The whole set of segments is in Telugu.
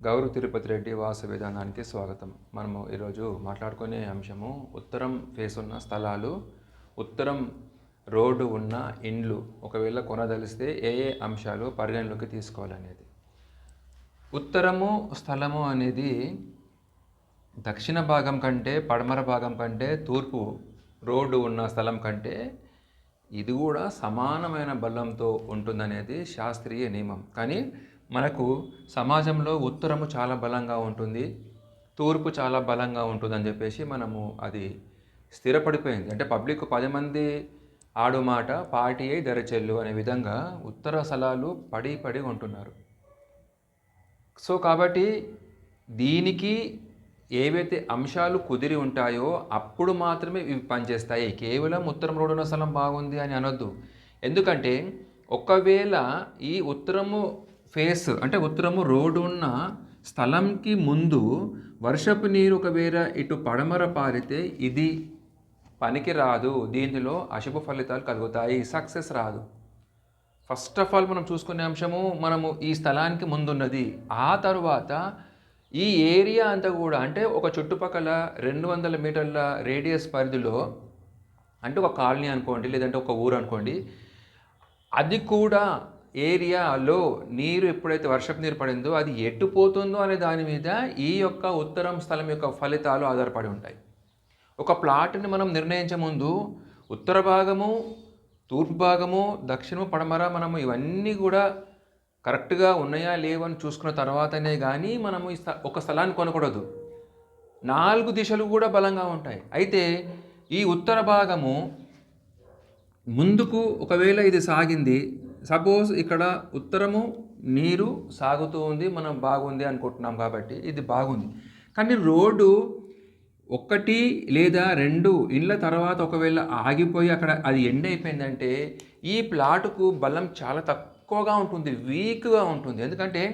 గౌరవ తిరుపతి రెడ్డి వాస విధానానికి స్వాగతం. మనము ఈరోజు మాట్లాడుకునే అంశము ఉత్తరం ఫేస్ ఉన్న స్థలాలు ఉత్తరం రోడ్డు ఉన్న ఇండ్లు. ఒకవేళ కొనదలిస్తే ఏ ఏ అంశాలు పరిగణలోకి తీసుకోవాలనేది. ఉత్తరము స్థలము అనేది దక్షిణ భాగం కంటే పడమర భాగం కంటే తూర్పు రోడ్డు ఉన్న స్థలం కంటే ఇది కూడా సమానమైన బలంతో ఉంటుందనేది శాస్త్రీయ నియమం. కానీ మనకు సమాజంలో ఉత్తరము చాలా బలంగా ఉంటుంది తూర్పు చాలా బలంగా ఉంటుందని చెప్పేసి మనము అది స్థిరపడిపోయింది. అంటే పబ్లిక్ పది మంది ఆడు మాట పార్టీ అయి ధరచెల్లు అనే విధంగా ఉత్తర స్థలాలు పడి పడి ఉంటున్నారు. సో కాబట్టి దీనికి ఏవైతే అంశాలు కుదిరి ఉంటాయో అప్పుడు మాత్రమే ఇవి పనిచేస్తాయి. కేవలం ఉత్తరం రోడ్డున స్థలం బాగుంది అని అనొద్దు. ఎందుకంటే ఒకవేళ ఈ ఉత్తరము ఫేస్ అంటే ఉత్తరము రోడ్డు ఉన్న స్థలంకి ముందు వర్షపు నీరు ఒకవేళ ఇటు పడమర పారితే ఇది పనికి రాదు. దీనిలో అశుభ ఫలితాలు కలుగుతాయి. సక్సెస్ రాదు. ఫస్ట్ ఆఫ్ ఆల్ మనం చూసుకునే అంశము మనము ఈ స్థలానికి ముందున్నది. ఆ తరువాత ఈ ఏరియా అంతా కూడా అంటే ఒక చుట్టుపక్కల రెండు వందల మీటర్ల రేడియస్ పరిధిలో అంటే ఒక కాలనీ అనుకోండి లేదంటే ఒక ఊరు అనుకోండి అది కూడా ఏరియాలో నీరు ఎప్పుడైతే వర్షపు నీరు పడిందో అది ఎటు పోతుందో అనే దాని మీద ఈ యొక్క ఉత్తరం స్థలం యొక్క ఫలితాలు ఆధారపడి ఉంటాయి. ఒక ప్లాట్ని మనం నిర్ణయించే ముందు ఉత్తర భాగము తూర్పు భాగము దక్షిణము పడమర మనము ఇవన్నీ కూడా కరెక్ట్గా ఉన్నాయా లేవని చూసుకున్న తర్వాతనే కానీ మనము ఈ స్థ- ఒక స్థలాన్ని కొనకూడదు. నాలుగు దిశలు కూడా బలంగా ఉంటాయి. అయితే ఈ ఉత్తర భాగము ముందుకు ఒకవేళ ఇది సాగింది సపోజ్ ఇక్కడ ఉత్తరము నీరు సాగుతూ ఉంది మనం బాగుంది అనుకుంటున్నాం కాబట్టి ఇది బాగుంది. కానీ రోడ్డు ఒకటి లేదా రెండు ఇళ్ళ తర్వాత ఒకవేళ ఆగిపోయి అక్కడ అది ఎండ్ అయిపోయిందంటే ఈ ప్లాటుకు బలం చాలా తక్కువగా ఉంటుంది వీక్గా ఉంటుంది. ఎందుకంటే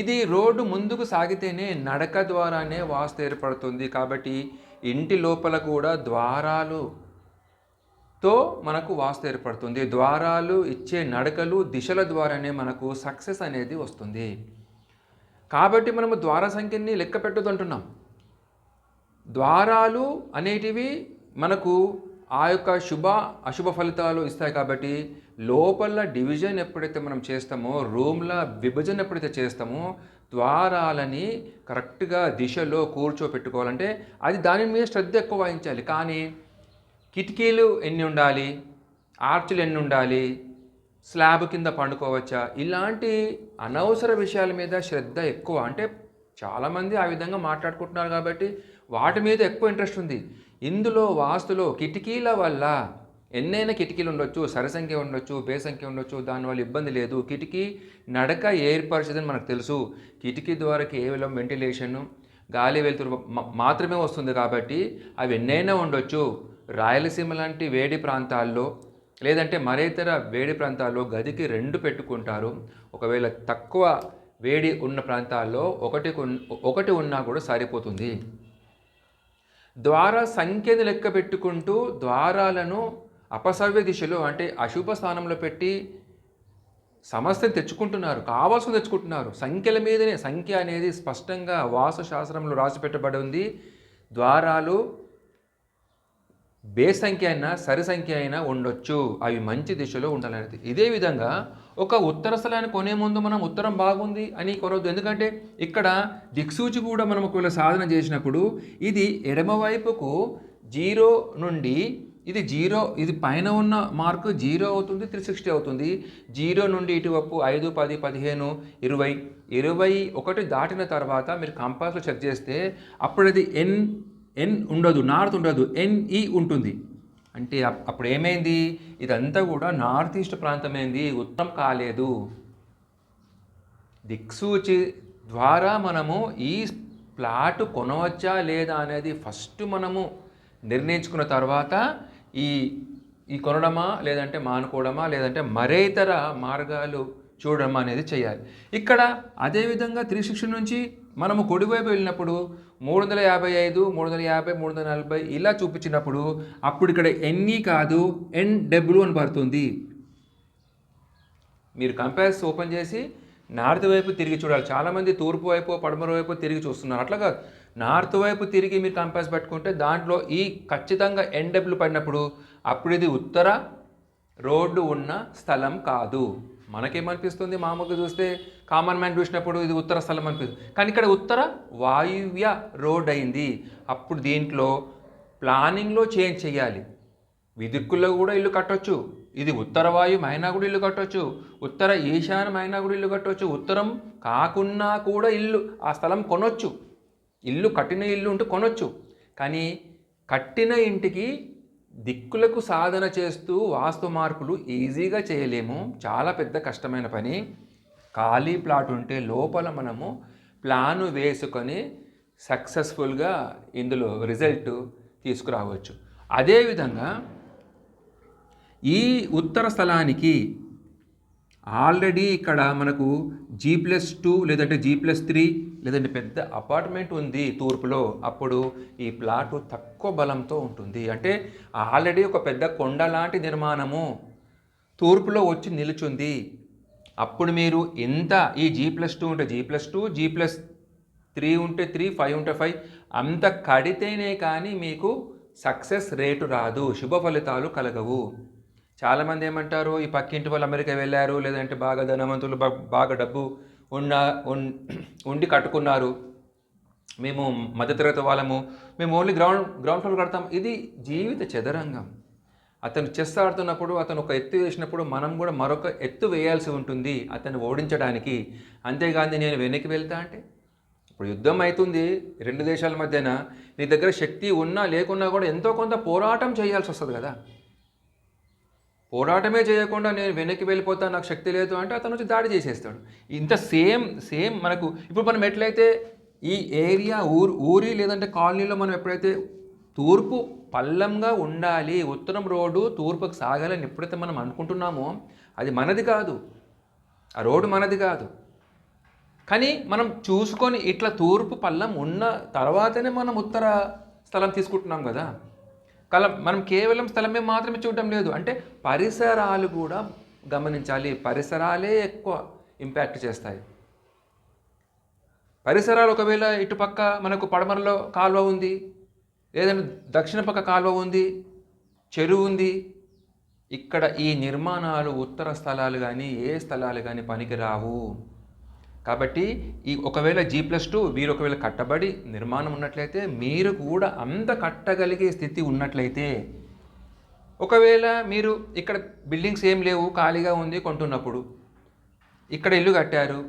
ఇది రోడ్డు ముందుకు సాగితేనే నడక ద్వారానే వాస్తు ఏర్పడుతుంది కాబట్టి ఇంటి లోపల కూడా ద్వారాలు తో మనకు వాస్తు ఏర్పడుతుంది. ద్వారాలు ఇచ్చే నడకలు దిశల ద్వారానే మనకు సక్సెస్ అనేది వస్తుంది. కాబట్టి మనము ద్వార సంఖ్యని లెక్క పెట్టదంటున్నాం. ద్వారాలు అనేటివి మనకు ఆ యొక్క శుభ అశుభ ఫలితాలు ఇస్తాయి కాబట్టి లోపల డివిజన్ ఎప్పుడైతే మనం చేస్తామో రూమ్ల విభజన ఎప్పుడైతే చేస్తామో ద్వారాలని కరెక్ట్గా దిశలో కూర్చోపెట్టుకోవాలంటే అది దాని మీద శ్రద్ధ ఎక్కువ వహించాలి. కానీ కిటికీలు ఎన్ని ఉండాలి? ఆర్చులు ఎన్ని ఉండాలి? స్లాబ్ కింద పండుకోవచ్చా? ఇలాంటి అనవసర విషయాల మీద శ్రద్ధ ఎక్కువ. అంటే చాలామంది ఆ విధంగా మాట్లాడుకుంటున్నారు కాబట్టి వాటి మీద ఎక్కువ ఇంట్రెస్ట్ ఉంది. ఇందులో వాస్తులో కిటికీల వల్ల ఎన్నైనా కిటికీలు ఉండొచ్చు సరసంఖ్య ఉండొచ్చు బేసంఖ్య ఉండొచ్చు దానివల్ల ఇబ్బంది లేదు. కిటికీ నడక ఏర్పరిచేదని మనకు తెలుసు. కిటికీ ద్వారా కేవలం వెంటిలేషన్ గాలి వెలుతురు మాత్రమే వస్తుంది కాబట్టి అవి ఎన్నైనా ఉండొచ్చు. రాయలసీమ లాంటి వేడి ప్రాంతాల్లో లేదంటే మరేతర వేడి ప్రాంతాల్లో గదికి రెండు పెట్టుకుంటారు. ఒకవేళ తక్కువ వేడి ఉన్న ప్రాంతాల్లో ఒకటి ఒకటి ఉన్నా కూడా సరిపోతుంది. ద్వార సంఖ్యను లెక్క పెట్టుకుంటూ ద్వారాలను అపసవ్య దిశలో అంటే అశుభ స్థానంలో పెట్టి సమస్యను తెచ్చుకుంటున్నారు. కావాల్సిన తెచ్చుకుంటున్నారు. సంఖ్యల మీదనే సంఖ్య అనేది స్పష్టంగా వాస్తు శాస్త్రంలో రాసి పెట్టబడి ఉంది. ద్వారాలు బే సంఖ్య అయినా సరి సంఖ్య అయినా ఉండొచ్చు. అవి మంచి దిశలో ఉండాలనేది. ఇదే విధంగా ఒక ఉత్తర స్థలాన్ని కొనే ముందు మనం ఉత్తరం బాగుంది అని కొనవద్దు ఎందుకంటే ఇక్కడ దిక్సూచి కూడా మనం ఒకవేళ సాధన చేసినప్పుడు ఇది ఎడమవైపుకు జీరో నుండి ఇది జీరో ఇది పైన ఉన్న మార్కు జీరో అవుతుంది త్రీ సిక్స్టీ అవుతుంది. జీరో నుండి ఇటువైపు ఐదు పది పదిహేను ఇరవై ఇరవై ఒకటి దాటిన తర్వాత మీరు కంపాస్లో చెక్ చేస్తే అప్పుడు అది ఎన్ ఎన్ ఉండదు నార్త్ ఉండదు ఎన్ఈ ఉంటుంది. అంటే అప్పుడు ఏమైంది? ఇదంతా కూడా నార్త్ ఈస్ట్ ప్రాంతమైంది? ఉత్తరం కాలేదు. దిక్సూచి ద్వారా మనము ఈ ప్లాట్ కొనవచ్చా లేదా అనేది ఫస్ట్ మనము నిర్ణయించుకున్న తర్వాత ఈ ఈ కొనడమా? లేదంటే మానుకోవడమా? లేదంటే మరే ఇతర మార్గాలు చూడడం అనేది చేయాలి. ఇక్కడ అదేవిధంగా త్రీ సిక్స్టీ నుంచి మనము కుడివైపు వెళ్ళినప్పుడు మూడు వందల యాభై ఐదు మూడు వందల యాభై మూడు వందల నలభై ఇలా చూపించినప్పుడు అప్పుడు ఇక్కడ ఎన్ని కాదు ఎన్ డబ్ల్యూ అని పడుతుంది. మీరు కంపాస్ ఓపెన్ చేసి నార్త్ వైపు తిరిగి చూడాలి. చాలామంది తూర్పు వైపు పడమర వైపు తిరిగి చూస్తున్నారు. అట్లా కాదు. నార్త్ వైపు తిరిగి మీరు కంపాస్ పెట్టుకుంటే దాంట్లో ఈ ఖచ్చితంగా ఎన్డబ్ల్యూ పడినప్పుడు అప్పుడు ఇది ఉత్తర రోడ్డు ఉన్న స్థలం కాదు. మనకేమనిపిస్తుంది? మామూలుగా చూస్తే కామన్ మ్యాన్ చూసినప్పుడు ఇది ఉత్తర స్థలం అనిపిస్తుంది. కానీ ఇక్కడ ఉత్తర వాయువ్య రోడ్ అయింది. అప్పుడు దీంట్లో ప్లానింగ్లో చేంజ్ చేయాలి. విదిక్కుల్లో కూడా ఇల్లు కట్టొచ్చు. ఇది ఉత్తర వాయువు అయినా కూడా ఇల్లు కట్టొచ్చు. ఉత్తర ఈశాన్యం అయినా కూడా ఇల్లు కట్టొచ్చు. ఉత్తరం కాకున్నా కూడా ఇల్లు ఆ స్థలం కొనొచ్చు. ఇల్లు కట్టిన ఇల్లు ఉంటే కొనొచ్చు. కానీ కట్టిన ఇంటికి దిక్కులకు సాధన చేస్తూ వాస్తు మార్పులు ఈజీగా చేయలేము. చాలా పెద్ద కష్టమైన పని. ఖాళీ ప్లాట్ ఉంటే లోపల మనము ప్లాను వేసుకొని సక్సెస్ఫుల్గా ఇందులో రిజల్ట్ తీసుకురావచ్చు. అదేవిధంగా ఈ ఉత్తర స్థలానికి ఆల్రెడీ ఇక్కడ మనకు జీ ప్లస్ టూ లేదంటే జీ ప్లస్ త్రీ లేదంటే పెద్ద అపార్ట్మెంట్ ఉంది తూర్పులో. అప్పుడు ఈ ప్లాటు తక్కువ బలంతో ఉంటుంది. అంటే ఆల్రెడీ ఒక పెద్ద కొండ లాంటి నిర్మాణము తూర్పులో వచ్చి నిలుచుంది. అప్పుడు మీరు ఎంత ఈ జీ ప్లస్ టూ ఉంటే G plus two G plus three ఉంటే త్రీ ఫైవ్ ఉంటే ఫైవ్ అంత కడితేనే కానీ మీకు సక్సెస్ రేటు రాదు. శుభ ఫలితాలు కలగవు. చాలామంది ఏమంటారు ఈ పక్కింటి వాళ్ళు అమెరికా వెళ్ళారు లేదంటే బాగా ధనవంతులు బాగా డబ్బు ఉన్న ఉండి కట్టుకున్నారు. మేము మధ్యతరగతి వాళ్ళము మేము ఓన్లీ గ్రౌండ్ గ్రౌండ్ ఫ్లోర్ కడతాం. ఇది జీవిత చదరంగం. అతను చెస్ ఆడుతున్నప్పుడు అతను ఒక ఎత్తు వేసినప్పుడు మనం కూడా మరొక ఎత్తు వేయాల్సి ఉంటుంది అతను ఓడించడానికి. అంతేగాని నేను వెనక్కి వెళ్తా అంటే ఇప్పుడు యుద్ధం అవుతుంది రెండు దేశాల మధ్యన నీ దగ్గర శక్తి ఉన్నా లేకున్నా కూడా ఎంతో కొంత పోరాటం చేయాల్సి వస్తుంది కదా. పోరాటమే చేయకుండా నేను వెనక్కి వెళ్ళిపోతాను నాకు శక్తి లేదు అంటే అతను వచ్చి దాడి చేసేస్తాడు. ఇంత సేమ్ సేమ్ మనకు ఇప్పుడు మనం ఎట్లయితే ఈ ఏరియా ఊరు ఊరి లేదంటే కాలనీలో మనం ఎప్పుడైతే తూర్పు పల్లంగా ఉండాలి ఉత్తరం రోడ్డు తూర్పుకు సాగాలని ఎప్పుడైతే మనం అనుకుంటున్నామో అది మనది కాదు. ఆ రోడ్డు మనది కాదు. కానీ మనం చూసుకొని ఇట్లా తూర్పు పల్లం ఉన్న తర్వాతనే మనం ఉత్తర స్థలం తీసుకుంటున్నాం కదా. కల మనం కేవలం స్థలమే మాత్రమే చూడటం లేదు. అంటే పరిసరాలు కూడా గమనించాలి. పరిసరాలే ఎక్కువ ఇంపాక్ట్ చేస్తాయి. పరిసరాలు ఒకవేళ ఇటుపక్క మనకు పడమరలో కాలువ ఉంది లేదంటే దక్షిణ పక్క కాలువ ఉంది చెరువు ఉంది ఇక్కడ ఈ నిర్మాణాలు ఉత్తర స్థలాలు కానీ ఏ స్థలాలు కానీ పనికిరావు. కాబట్టి ఈ ఒకవేళ జీ ప్లస్ టూ మీరు ఒకవేళ కట్టబడి నిర్మాణం ఉన్నట్లయితే మీరు కూడా అంత కట్టగలిగే స్థితి ఉన్నట్లయితే ఒకవేళ మీరు ఇక్కడ బిల్డింగ్స్ ఏం లేవు ఖాళీగా ఉంది కొంటున్నప్పుడు ఇక్కడ ఇల్లు కట్టారు.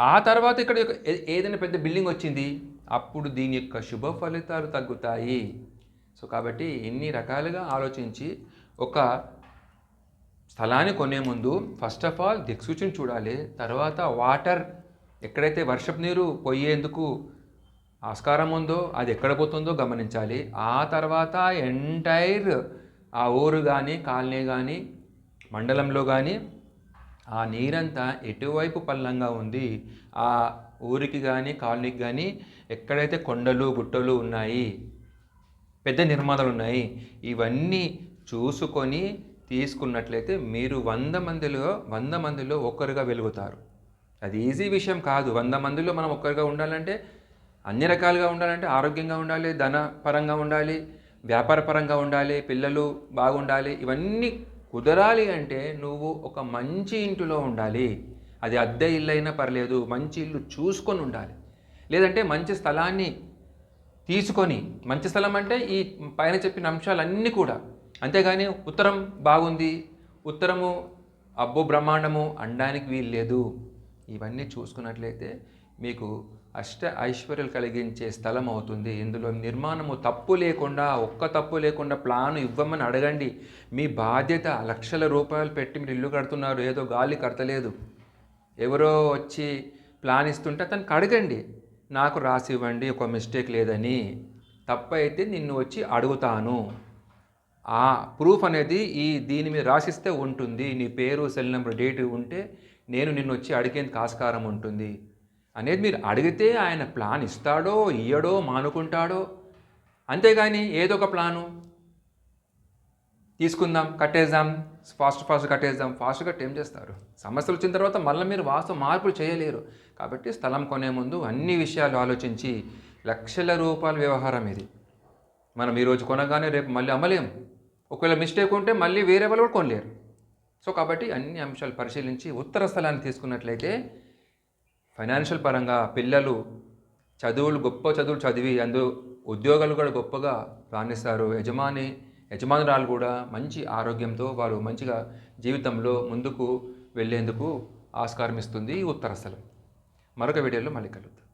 ఆ తర్వాత ఇక్కడ ఒక- ఏ- ఏదైనా పెద్ద బిల్డింగ్ వచ్చింది అప్పుడు దీని యొక్క శుభ ఫలితాలు తగ్గుతాయి. సో కాబట్టి ఎన్ని రకాలుగా ఆలోచించి ఒక స్థలాన్ని కొనే ముందు ఫస్ట్ ఆఫ్ ఆల్ దిక్సూచిని చూడాలి. తర్వాత వాటర్ ఎక్కడైతే వర్షపు నీరు పోయేందుకు ఆస్కారం ఉందో అది ఎక్కడ పోతుందో గమనించాలి. ఆ తర్వాత ఎంటైర్ ఆ ఊరు కానీ కాలనీ కానీ మండలంలో కానీ ఆ నీరంతా ఎటువైపు పల్లంగా ఉంది ఆ ఊరికి కానీ కాలనీకి కానీ ఎక్కడైతే కొండలు గుట్టలు ఉన్నాయి పెద్ద నిర్మాణాలు ఉన్నాయి ఇవన్నీ చూసుకొని తీసుకున్నట్లయితే మీరు వంద మందిలో వంద మందిలో ఒక్కరుగా వెలుగుతారు. అది ఈజీ విషయం కాదు. వంద మందిలో మనం ఒక్కరుగా ఉండాలంటే అన్ని రకాలుగా ఉండాలంటే ఆరోగ్యంగా ఉండాలి ధన పరంగా ఉండాలి వ్యాపార పరంగా ఉండాలి పిల్లలు బాగుండాలి ఇవన్నీ కుదరాలి అంటే నువ్వు ఒక మంచి ఇంటిలో ఉండాలి. అది అద్దె ఇల్లు అయినా పర్లేదు మంచి ఇల్లు చూసుకొని ఉండాలి. లేదంటే మంచి స్థలాన్ని తీసుకొని మంచి స్థలం అంటే ఈ పైన చెప్పిన అంశాలన్నీ కూడా అంతేగాని ఉత్తరం బాగుంది. ఉత్తరము అబ్బో బ్రహ్మాండము అనడానికి వీలు లేదు ఇవన్నీ చూసుకున్నట్లయితే మీకు అష్ట ఐశ్వర్యాలు కలిగించే స్థలం అవుతుంది. ఇందులో నిర్మాణము తప్పు లేకుండా ఒక్క తప్పు లేకుండా ప్లాన్ ఇవ్వమని అడగండి. మీ బాధ్యత లక్షల రూపాయలు పెట్టి మీరు ఇల్లు కడుతున్నారు. ఏదో గాలి కడతలేదు. ఎవరో వచ్చి ప్లాన్ ఇస్తుంటే అతనికి అడగండి నాకు రాసి ఇవ్వండి ఒక మిస్టేక్ లేదని. తప్పు అయితే నిన్ను వచ్చి అడుగుతాను. ఆ ప్రూఫ్ అనేది ఈ దీని మీద రాసిస్తే ఉంటుంది. నీ పేరు సెల్ నెంబర్ డేట్ ఉంటే నేను నిన్ను వచ్చి అడిగేందుకు ఆస్కారం ఉంటుంది. అనేది మీరు అడిగితే ఆయన ప్లాన్ ఇస్తాడో ఇయ్యడో మానుకుంటాడో. అంతేగాని ఏదో ఒక ప్లాను తీసుకుందాం కట్టేద్దాం ఫాస్ట్ ఫాస్ట్ కట్టేద్దాం. ఫాస్ట్ కట్ ఏం చేస్తారు? సమస్యలు వచ్చిన తర్వాత మళ్ళీ మీరు వాస్తవ మార్పులు చేయలేరు. కాబట్టి స్థలం కొనే ముందు అన్ని విషయాలు ఆలోచించి లక్షల రూపాయల వ్యవహారం ఇది. మనం ఈరోజు కొనగానే రేపు మళ్ళీ అమ్మలేము. ఒకవేళ మిస్టేక్ ఉంటే మళ్ళీ వేరే వాళ్ళు కూడా కొనలేరు. సో కాబట్టి అన్ని అంశాలు పరిశీలించి ఉత్తర స్థలాన్ని తీసుకున్నట్లయితే ఫైనాన్షియల్ పరంగా పిల్లలు చదువులు గొప్ప చదువులు చదివి అందు ఉద్యోగాలు కూడా గొప్పగా రాణిస్తారు. యజమాని యజమానురాలు కూడా మంచి ఆరోగ్యంతో వారు మంచిగా జీవితంలో ముందుకు వెళ్ళేందుకు ఆస్కారం ఇస్తుంది ఉత్తర స్థలం. మరొక వీడియోలో మళ్ళీ కలుద్దాం.